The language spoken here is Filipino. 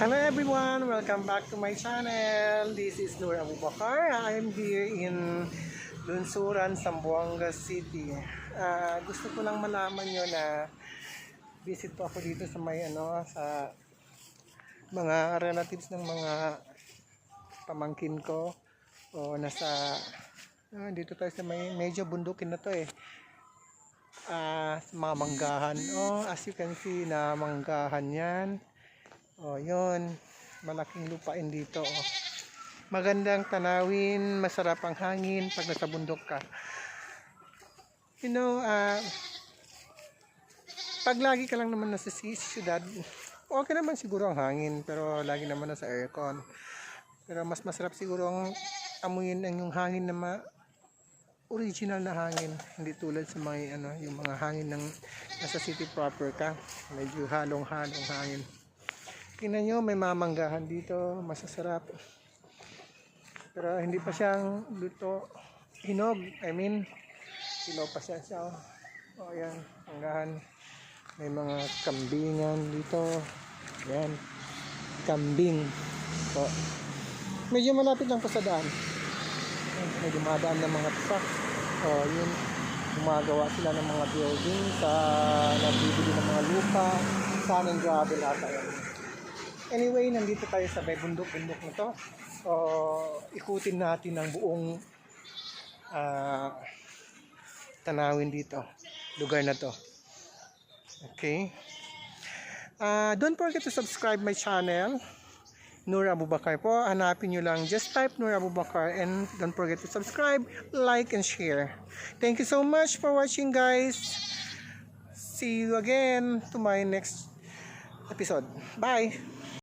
Hello everyone, welcome back to my channel. This is Nur Abubakar. I am here in Lunsuran, Zamboanga City. Ah, gusto ko lang malaman nyo na visit po ako dito sa may ano, sa mga relatives ng mga pamangkin ko o nasa ah, dito tayo sa may medyo bundukin na to eh ah sa mga manggahan oh as you can see na manggahan yan oh yun. Malaking lupain dito oh. magandang tanawin masarap ang hangin pag nasa bundok ka. You know ah pag lagi ka lang naman nasa si- syudad okay naman siguro ang hangin pero lagi naman nasa aircon. Pero mas masarap siguro ang amuyin ang yung hangin na ma original na hangin hindi tulad sa mga ano yung mga hangin ng nasa city proper ka. Medyo halong halong hangin tingnan nyo may mamanggahan dito. Masasarap. Pero hindi pa siyang luto. Hinog I mean hinog pa siya siya oh, oh yan manggahan. May mga kambingan dito. Yan kambing. Po medyo malapit lang po sa daan. May dumadaan ng mga truck. O, yun. Gumagawa sila ng mga building sa nagbibili ng mga lupa. Saan ang gravel ata yan. Anyway, nandito tayo sa may bundok-bundok na to. O, ikutin natin ang buong ah, tanawin dito. Lugar na to. Okay. Ah, don't forget to subscribe my channel. Nur Abubakar po. Hanapin nyo lang. Just type Nur Abubakar and don't forget to subscribe, like, and share. Thank you so much for watching guys. See you again to my next episode. Bye!